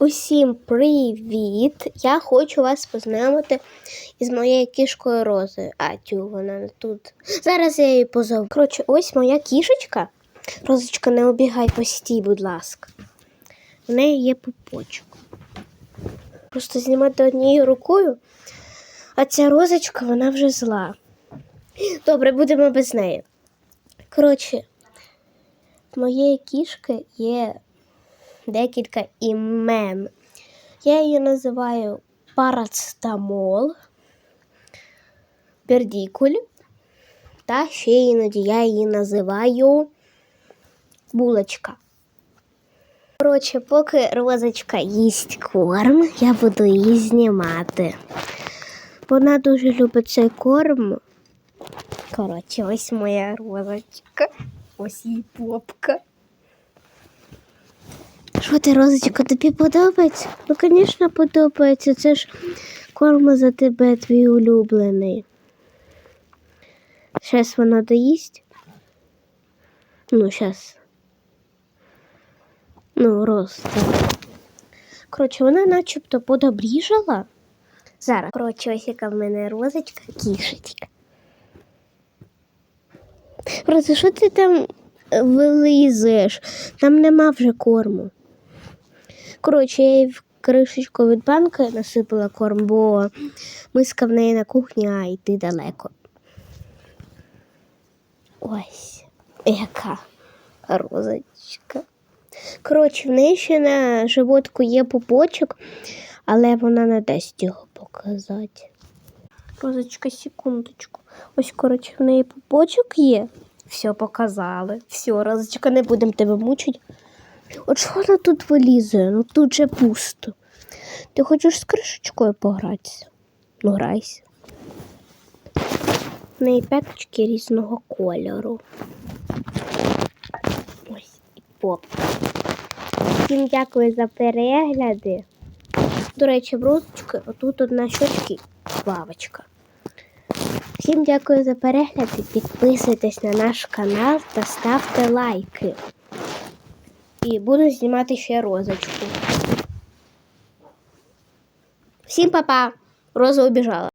Усім привіт! Я хочу вас познайомити із моєю кішкою Розою. А, тю, вона не тут. Зараз я її позову. Коротше, ось моя кішечка. Розочка, не обігай постій, будь ласка. В неї є пупочок. Просто знімати однією рукою, а ця розочка, вона вже зла. Добре, будемо без неї. Коротше, в моєї кішки є декілька імен. Я її називаю парацетамол, пердікуль, та ще іноді я її називаю булочка. Коротше, поки розочка їсть корм, я буду її знімати. Вона дуже любить цей корм. Коротше, ось моя розочка, ось її попка. Що ти, Розочка, тобі подобається? Ну, звісно, подобається. Це ж корм за тебе твій улюблений. Зараз вона доїсть. Ну, зараз. Ну, роз. Коротше, вона начебто подобріжала. Зараз. Коротше, ось яка в мене розочка, кішечка. Просто що ти там вилизуєш? Там нема вже корму. Коротше, я їй в кришечку від банки насипала корм, бо миска в неї на кухні, а йти далеко. Ось, яка розочка. Коротше, в неї ще на животку є пупочок, але вона не дасть його показати. Розочка, секундочку. Ось, коротше, в неї пупочок є. Все показали. Все, розочка, не будемо тебе мучити. От що вона тут вилізує? Ну тут же пусто. Ти хочеш з кришечкою погратися? Ну, грайся. В неї п'яточки різного кольору. Ось і поп. Всім дякую за перегляди. До речі, в розочки отут одна щочки бабочка. Всім дякую за перегляди. Підписуйтесь на наш канал та ставте лайки. І буду знімати ще розочку. Всім па-па! Роза убіжала.